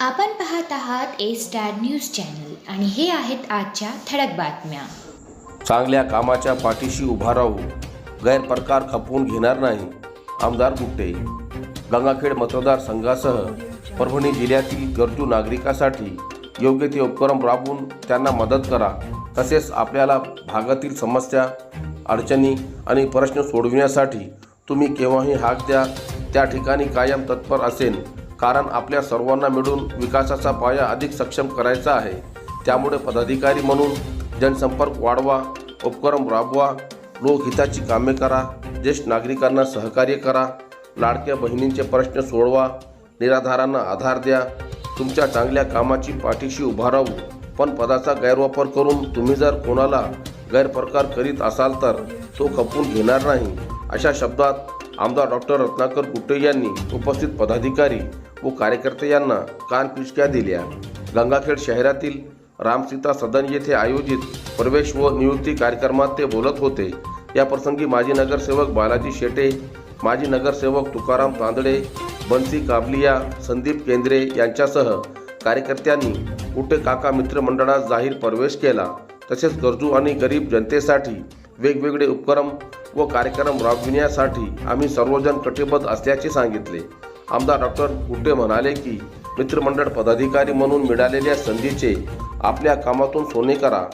आपण पाहत आहात ए स्टार न्यूज चॅनल आणि हे आहेत आजच्या ठळक बातम्या. चांगल्या कामाच्या पाठीशी उभा राहू गैरप्रकार खपवून घेणार नाही आमदार गुट्टे गंगाखेड मतदारसंघासह परभणी जिल्ह्यातील गरजू नागरिकासाठी योग्य ते उपक्रम राबवून त्यांना मदत करा तसेच आपल्याला भागातील समस्या अडचणी आणि प्रश्न सोडविण्यासाठी तुम्ही केव्हाही हाक द्या त्या ठिकाणी कायम तत्पर असेल कारण आपल्या सर्वांना मिळून विकासाचा पाया अधिक सक्षम करायचा आहे. त्यामुळे पदाधिकारी म्हणून जनसंपर्क वाढवा उपक्रम राबवा लोकहिताची कामे करा ज्येष्ठ नागरिकांना सहकार्य करा लाडक्या बहिणींचे प्रश्न सोडवा निराधारांना आधार द्या तुमच्या चांगल्या कामाची पाठीशी उभा राहू. पण पदाचा गैरवापर करून तुम्ही जर कोणाला गैरप्रकार करीत असाल तर तो खपवून घेणार नाही. अशा शब्दात आमदार डॉक्टर रत्नाकर गुट्टे यांनी उपस्थित पदाधिकारी व कार्यकर्ते यांना कानपिचक्या दिल्या. गंगाखेड शहरातील रामसीता सदन येथे आयोजित प्रवेश व नियुक्ती कार्यक्रमात ते बोलत होते. या प्रसंगी माजी नगरसेवक बालाजी शेटे माजी नगरसेवक तुकाराम तांदडे बन्सी काबलिया संदीप केंद्रे यांच्यासह कार्यकर्त्यांनी कुटे काका मित्रमंडळात जाहीर प्रवेश केला. तसेच गरजू आणि गरीब जनतेसाठी वेगवेगळे उपक्रम व कार्यक्रम राबविण्यासाठी आम्ही सर्वजण कटिबद्ध असल्याचे सांगितले. आमदार डॉक्टर गुड्डे म्हणाले की मित्रमंडळ पदाधिकारी म्हणून मिळालेल्या संधीचे आपल्या कामातून सोने करा.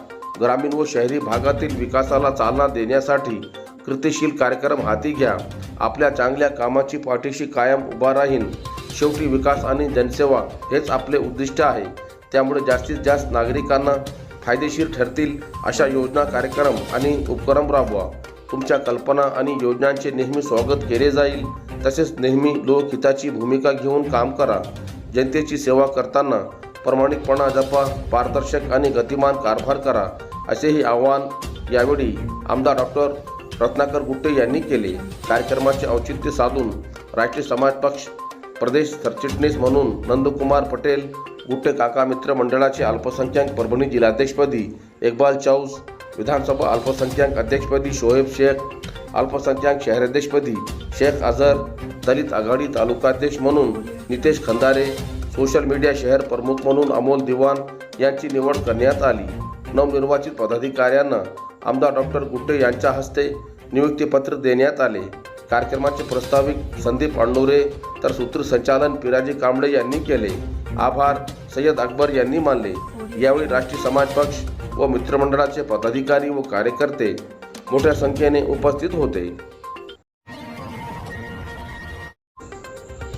ग्रामीण व शहरी भागातील विकासाला चालना देण्यासाठी कृतिशील कार्यक्रम हाती घ्या. आपल्या चांगल्या कामाची पाठीशी कायम उभा राहीन. शेवटी विकास आणि जनसेवा हेच आपले उद्दिष्ट आहे. त्यामुळे जास्तीत जास्त नागरिकांना फायदेशीर ठरतील अशा योजना कार्यक्रम आणि उपक्रम राबवा. तुमच्या कल्पना आणि योजनांचे नेहमी स्वागत केले जाईल. तसेच नेहमी लोकहिताची भूमिका घेऊन काम करा. जनतेची सेवा करताना प्रामाणिकपणा जपा पारदर्शक आणि गतिमान कारभार करा असेही आवाहन यावेळी आमदार डॉक्टर रत्नाकर गुट्टे यांनी केले. कार्यक्रमाचे औचित्य साधून राष्ट्रीय समाज पक्ष प्रदेश सरचिटणीस म्हणून नंदकुमार पटेल गुट्टे काका मित्र मंडळाचे अल्पसंख्याक परभणी जिल्हाध्यक्षपदी इक्बाल चौस विधानसभा अल्पसंख्याक अध्यक्षपदी शोएब शेख अल्पसंख्याक शहराध्यक्षपदी शेख अझर दलित आघाडी तालुकाध्यक्ष म्हणून नितेश खंदारे सोशल मीडिया शहर प्रमुख म्हणून अमोल दिवान यांची निवड करण्यात आली. नवनिर्वाचित पदाधिकाऱ्यांना आमदार डॉक्टर गुट्टे यांच्या हस्ते नियुक्तीपत्र देण्यात आले. कार्यक्रमाचे प्रस्ताविक संदीप अण्णोरे तर सूत्रसंचालन पिराजी कांबळे यांनी केले. आभार सय्यद अकबर यांनी मानले. यावेळी राष्ट्रीय समाज पक्ष व मित्रमंडळाचे पदाधिकारी व कार्यकर्ते मोठ्या संख्येने उपस्थित होते.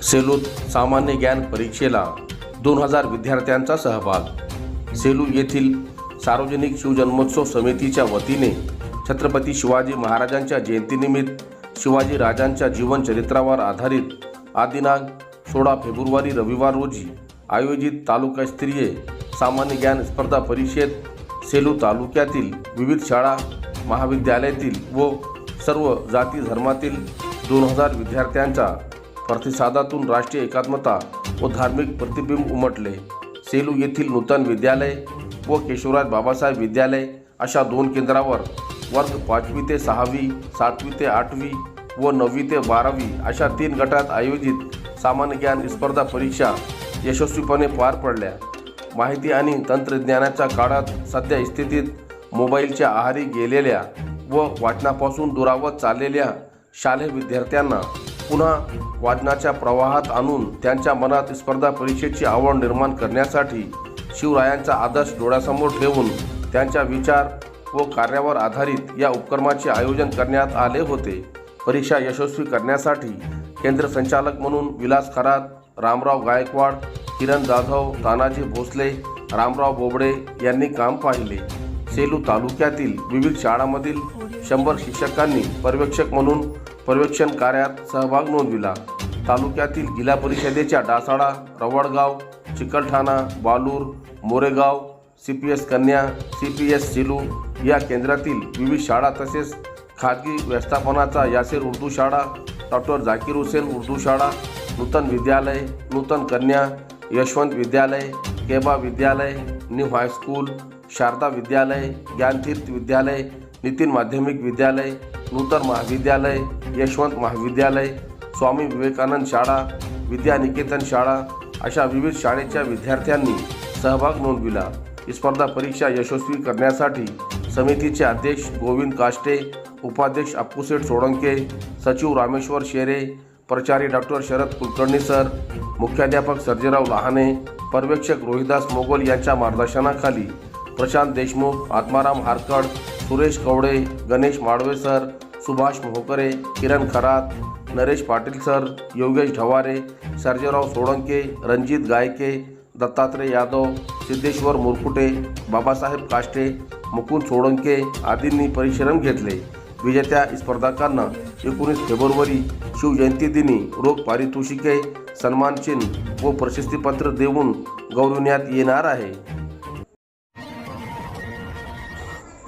सेलूत सामान्य ज्ञान परीक्षेला दोन हजार विद्यार्थ्यांचा सहभाग. सेलू येथील सार्वजनिक शिवजन्मोत्सव समितीच्या वतीने छत्रपती शिवाजी महाराजांच्या जयंतीनिमित्त शिवाजी राजांच्या जीवनचरित्रावर आधारित आदिनांक सोळा फेब्रुवारी रविवार रोजी आयोजित तालुकास्तरीय सामान्य ज्ञान स्पर्धा परीक्षेत सेलू तालुक्यातील विविध शाळा महाविद्यालयातील व सर्व जाती धर्मातील दोन हजार विद्यार्थ्यांच्या प्रतिसादातून राष्ट्रीय एकात्मता व धार्मिक प्रतिबिंब उमटले. सेलू येथील नूतन विद्यालय व केशवराज बाबासाहेब विद्यालय अशा दोन केंद्रावर वर्ग पाचवी ते सहावी सातवी ते आठवी व नववी ते बारावी अशा तीन गटात आयोजित सामान्य ज्ञान स्पर्धा परीक्षा यशस्वीपणे पार पडल्या. माहिती आणि तंत्रज्ञानाच्या काळात सध्या स्थितीत मोबाईलच्या आहारी गेलेल्या व वाचनापासून दुरावत चाललेल्या शालेय विद्यार्थ्यांना पुन्हा वाचनाच्या प्रवाहात आणून त्यांच्या मनात स्पर्धा परीक्षेची आवड निर्माण करण्यासाठी शिवरायांचा आदर्श डोळ्यासमोर ठेवून त्यांच्या विचार व कार्यावर आधारित या उपक्रमाचे आयोजन करण्यात आले होते. परीक्षा यशस्वी करण्यासाठी केंद्र संचालक म्हणून विलास खरात रामराव गायकवाड किरण जाधव तानाजी भोसले रामराव बोबडे यांनी काम पाहिले. सेलू तालुक्यातील विविध शाळांमधील शंभर शिक्षकांनी पर्यवेक्षक म्हणून पर्यवेक्षण कार्यात सहभाग नोंदविला. तालुक्यातील जिल्हा परिषदेच्या Dasala Ravadgaon Chikalthana Balur Moregaon C P S कन्या सी पी एस सिलू या केंद्रातील विविध शाळा तसेच खाजगी व्यवस्थापनाचा यासेर उर्दू शाळा डॉक्टर झाकीर हुसेन उर्दू शाळा नूतन विद्यालय नूतन कन्या यशवंत विद्यालय केबा विद्यालय न्यू हायस्कूल शारदा विद्यालय ज्ञानतीर्थ विद्यालय नितीन माध्यमिक विद्यालय नूतन महाविद्यालय यशवंत महाविद्यालय स्वामी विवेकानंद शाळा विद्यानिकेतन शाळा अशा विविध शाळेच्या विद्यार्थ्यांनी सहभाग नोंदविला. ही स्पर्धा परीक्षा यशस्वी करण्यासाठी समितीचे अध्यक्ष गोविंद काष्टे उपाध्यक्ष अप्पूसेठ सोळंके सचिव रामेश्वर शेरे प्रचारी डॉक्टर शरद कुलकर्णी सर मुख्याध्यापक सर्जेराव लहाने पर्यवेक्षक रोहिदास मोगल यांच्या मार्गदर्शनाखाली प्रशांत देशमुख आत्माराम हारकड सुरेश कवडे गणेश माडवे सर सुभाष मोहकरे किरण खरात नरेश पाटील सर योगेश ढवारे सर्जेराव सोळंके रणजित गायके दत्तात्रय यादव सिद्धेश्वर मुरकुटे बाबासाहेब काष्टे मुकुंद सोळंके आदींनी परिश्रम घेतले. विजेत्या स्पर्धकांना एकोणीस फेब्रुवारी शिवजयंती दिनी रोख पारितोषिके सन्मानचिन्ह व प्रशस्तीपत्र देऊन गौरविण्यात येणार आहे.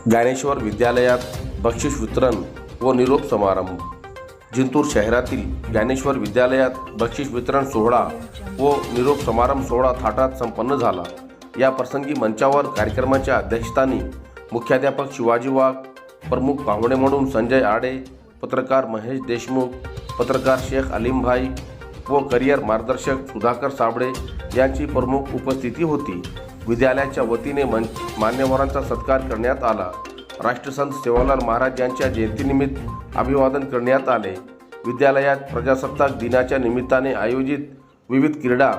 ज्ञानेश्वर विद्यालयात बक्षीस वितरण व निरोप समारंभ. जिंतूर शहरातील ज्ञानेश्वर विद्यालयात बक्षीस वितरण सोहळा व निरोप समारंभ सोहळा थाटात संपन्न झाला. या प्रसंगी मंचावर कार्यक्रमाच्या अध्यक्षस्थानी मुख्याध्यापक शिवाजी वाघ प्रमुख पाहुणे म्हणून संजय आडे पत्रकार महेश देशमुख पत्रकार शेख अलीमभाई व करिअर मार्गदर्शक सुधाकर साबळे यांची प्रमुख उपस्थिती होती. विद्यालयाच्या वतीने मन मान्यवरांचा सत्कार करण्यात आला. राष्ट्रसंत सेवालाल महाराज यांच्या जयंतीनिमित्त अभिवादन करण्यात आले. विद्यालयात प्रजासत्ताक दिनाच्या निमित्ताने आयोजित विविध क्रीडा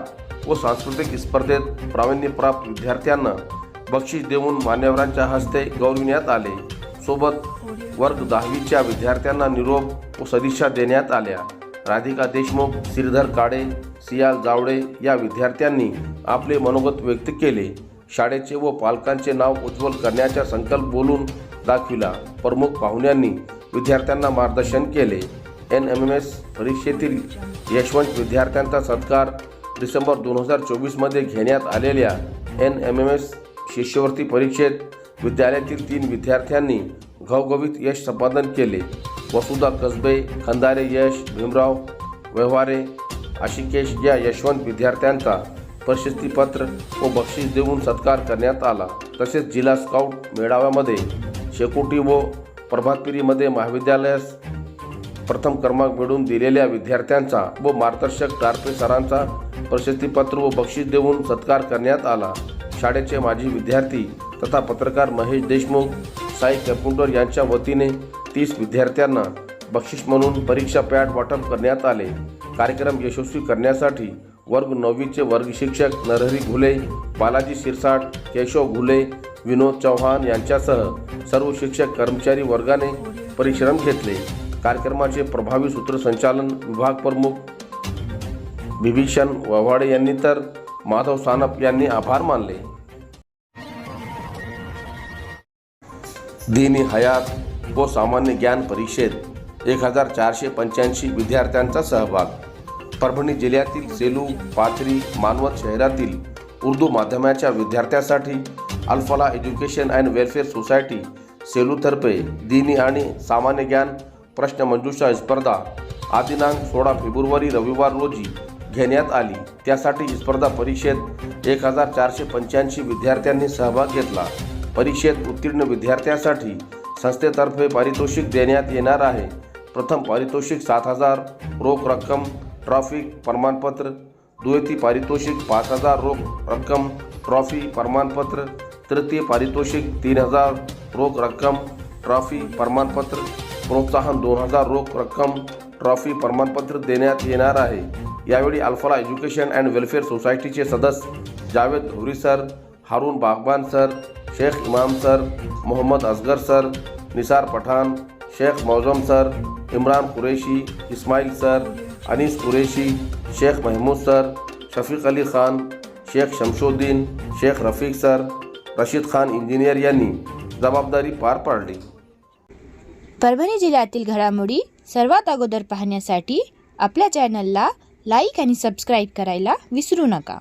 व सांस्कृतिक स्पर्धेत प्रावीण्यप्राप्त विद्यार्थ्यांना बक्षीस देऊन मान्यवरांच्या हस्ते गौरविण्यात आले. सोबत वर्ग दहावीच्या विद्यार्थ्यांना निरोप व सदिच्छा देण्यात आल्या. राधिका देशमुख श्रीधर काडे सियाल जावडे या विद्यार्थ्यांनी आपले मनोगत व्यक्त केले. शाळेचे व पालकांचे नाव उज्ज्वल करण्याचा संकल्प बोलून दाखविला. प्रमुख पाहुण्यांनी विद्यार्थ्यांना मार्गदर्शन केले. एन एम एम एस परीक्षेतील यशवंत विद्यार्थ्यांचा सत्कार डिसेंबर दोन हजार चोवीसमध्ये घेण्यात आलेल्या एन एम एम एस शिष्यवृत्ती परीक्षेत विद्यालयातील तीन विद्यार्थ्यांनी घवघवीत यश संपादन केले. वसुधा कसबे खंदारे यश भीमराव व्यवहारे आशिकेश या यशवंत विद्यार्थ्यांचा. प्रशस्तीपत्र व बक्षीस देऊन सत्कार करण्यात आला. तसेच जिल्हा स्काउट मेळाव्यामध्ये शेकोटी व प्रभातपिरीमध्ये महाविद्यालयास प्रथम क्रमांक मिळवून दिलेल्या विद्यार्थ्यांचा व मार्गदर्शक टारपे सरांचा प्रशस्तीपत्र व बक्षीस देऊन सत्कार करण्यात आला. शाळेचे माजी विद्यार्थी तथा पत्रकार महेश देशमुख साई कॅपुंडर यांच्या वतीने तीस विद्यार्थ्यांना बक्षीस म्हणून परीक्षा पॅड वाटप करण्यात आले. कार्यक्रम यशस्वी करण्यासाठी वर्ग नववीचे वर्ग शिक्षक नरहरी घुले बालाजी शिरसाट केशव घुले विनोद चव्हाण यांच्यासह सर्व शिक्षक कर्मचारी वर्गाने परिश्रम घेतले. कार्यक्रमाचे प्रभावी सूत्रसंचालन विभाग प्रमुख बिभीषण वव्हाडे यांनी तर माधव सानप यांनी आभार मानले. दिनी हयात व सामान्य ज्ञान परीक्षेत एक हजार चारशे पंच्याऐंशी विद्यार्थ्यांचा सहभाग. परभणी जिल्ह्यातील सेलू पाथरी मानवत शहरातील उर्दू माध्यमाच्या विद्यार्थ्यासाठी Alfala education and welfare society सेलूतर्फे दिनी आणि सामान्य ज्ञान प्रश्नमंजुषा स्पर्धा आदिनांक सोळा फेब्रुवारी रविवार रोजी घेण्यात आली. त्यासाठी स्पर्धा परीक्षेत एक हजार चारशे पंच्याऐंशी विद्यार्थ्यांनी सहभाग घेतला. परीक्षेत उत्तीर्ण विद्यार्थ्यांसाठी संस्थेतर्फे पारितोषिक देण्यात येणार आहे. प्रथम पारितोषिक सात हजार रोख रक्कम ट्रॉफी प्रमाणपत्र. द्वितीय पारितोषिक पाच हजार रोख रक्कम ट्रॉफी प्रमाणपत्र. तृतीय पारितोषिक तीन हजार रोख रक्कम ट्रॉफी प्रमाणपत्र. प्रोत्साहन दोन हजार रोख रक्कम ट्रॉफी प्रमाणपत्र देण्यात येणार आहे. यावेळी अल्फाला एज्युकेशन अँड वेलफेअर सोसायटीचे सदस्य Javed Dhuri sir Haroon Bagban sir Shaikh Imam sir Mohammad Asgar sir Nisar Pathan Shaikh Mozam sir Imran Qureshi Ismail sir Anis Qureshi Shaikh Mahmood sir Shafiq Ali Khan Shaikh Shamsuddin Shaikh Rafiq sir Rashid Khan engineer यांनी जबाबदारी पार पाडली. परभणी जिल्ह्यातील घडामोडी सर्वात अगोदर पाहण्यासाठी आपल्या चॅनलला लाईक आणि सबस्क्राईब करायला विसरू नका.